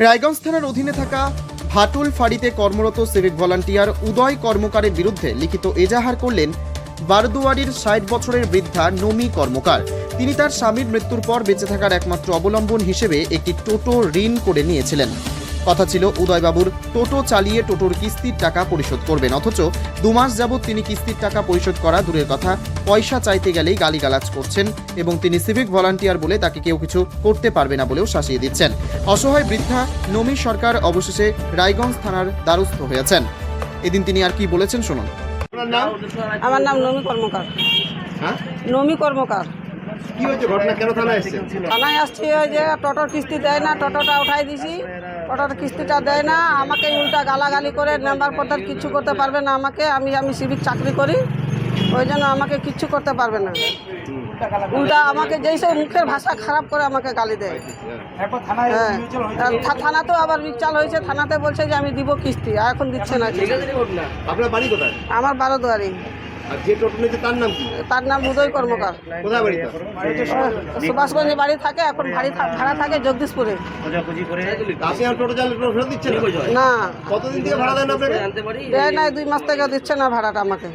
রায়গঞ্জ থানার অধীনে থাকা ভাটুল ফাঁড়িতে কর্মরত সিভিক ভলান্টিয়ার উদয় কর্মকারের বিরুদ্ধে লিখিত এজাহার করলেন বারদুয়ারির ষাট বছরের বৃদ্ধা নমি কর্মকার। তিনি তার স্বামীর মৃত্যুর পর বেঁচে থাকার একমাত্র অবলম্বন হিসেবে একটি টোটো ঋণ করে নিয়েছিলেন। কথা ছিল উদয়বাবুর টোটো চালিয়ে টোটোর কিস্তির টাকা পরিশোধ করবেন। অথচ দু মাস যাবৎ তিনি কিস্তির টাকা পরিশোধ করা দূরের কথা পয়সা চাইতে গেলেই গালিগালাজ করছেন এবং তিনি সিভিক ভলান্টিয়ার বলে তাকে কেউ কিছু করতে পারবে না বলেও শাসিয়ে দিচ্ছেন। অসহায় বৃদ্ধা নমি সরকার অবশেষে রায়গঞ্জ থানার দ্বারস্থ হয়েছেন। এদিন তিনি আর কি বলেছেন শুনুন। নাম? আমার নাম নমি কর্মকার। হ্যাঁ? নমি কর্মকার। কি হয়েছে? ঘটনা কেন থানায় এসেছেন? থানায় আসছি যে টোটোর কিস্তি দেয় না টোটোটা উঠাই দিছি। টোটোর কিস্তিটা দেয় না আমাকে উল্টা গালাগালি করে নাম্বার পত্র কিচ্ছু করতে পারবে না আমাকে আমি আমি সিভিক চাকরি করি ওই জন্য আমাকে কিচ্ছু করতে পারবে না। উল্টা আমাকে যেই সব মুখের ভাষা খারাপ করে আমাকে গালি দেয়। হ্যাঁ থানাতেও আবার বিচাল হয়েছে থানাতে বলছে যে আমি দিব কিস্তি আর এখন দিচ্ছে না। আমার বারো দুয়ারি আর যে টোটো নিয়েছে তার নাম কি? তার নাম উদয় কর্মকার। কোথায় বাড়ি সুভাষগঞ্জে বাড়ি থাকে এখন ভাড়ি ভাড়া থাকে জগদীশপুরে। আপনি আর টোটো চালিয়ে টোটো ফেরত দিচ্ছেন না? কতদিন থেকে ভাড়া দেন আপনাকে? দেয় নাই দুই মাস থেকে দিচ্ছে না ভাড়াটা আমাকে।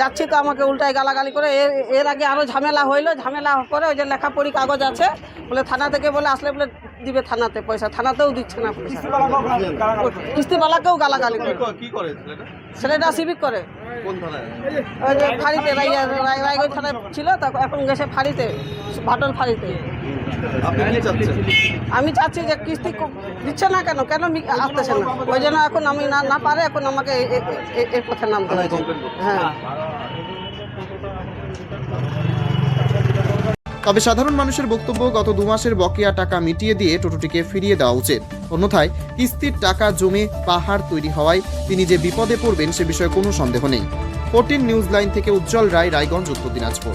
যাচ্ছি তো আমাকে উল্টায় গালাগালি করে। এর এর আগে আরও ঝামেলা হইল। ঝামেলা করে ওই যে লেখাপড়ি কাগজ আছে। বলে থানা থেকে বলে আসলে বলে দিবে থানাতে পয়সা, থানাতেও দিচ্ছে না কিস্তিওয়ালাকেও গালাগালি করে। ছেলেটা? সিভিক করে। থানায় ছিল এখন ফাঁড়িতে ফাঁড়িতে। আমি চাচ্ছি যে কিস্তি দিচ্ছে না কেন? কেন আসতেছে না? ওই জন্য এখন আমি না পারে, এখন আমাকে এর পথে নাম থানায় হ্যাঁ। তবে সাধারণ মানুষের বক্তব্য গত দু মাসের বকেয়া টাকা মিটিয়ে দিয়ে টোটোটিকে ফিরিয়ে দেওয়া উচিত। অন্যথায় কিস্তির টাকা জমে পাহাড় তৈরি হওয়ায় তিনি যে বিপদে পড়বেন সে বিষয়ে কোনো সন্দেহ নেই। ফোরটিন নিউজ লাইন থেকে উজ্জ্বল রায়, রায়গঞ্জ, উত্তর দিনাজপুর।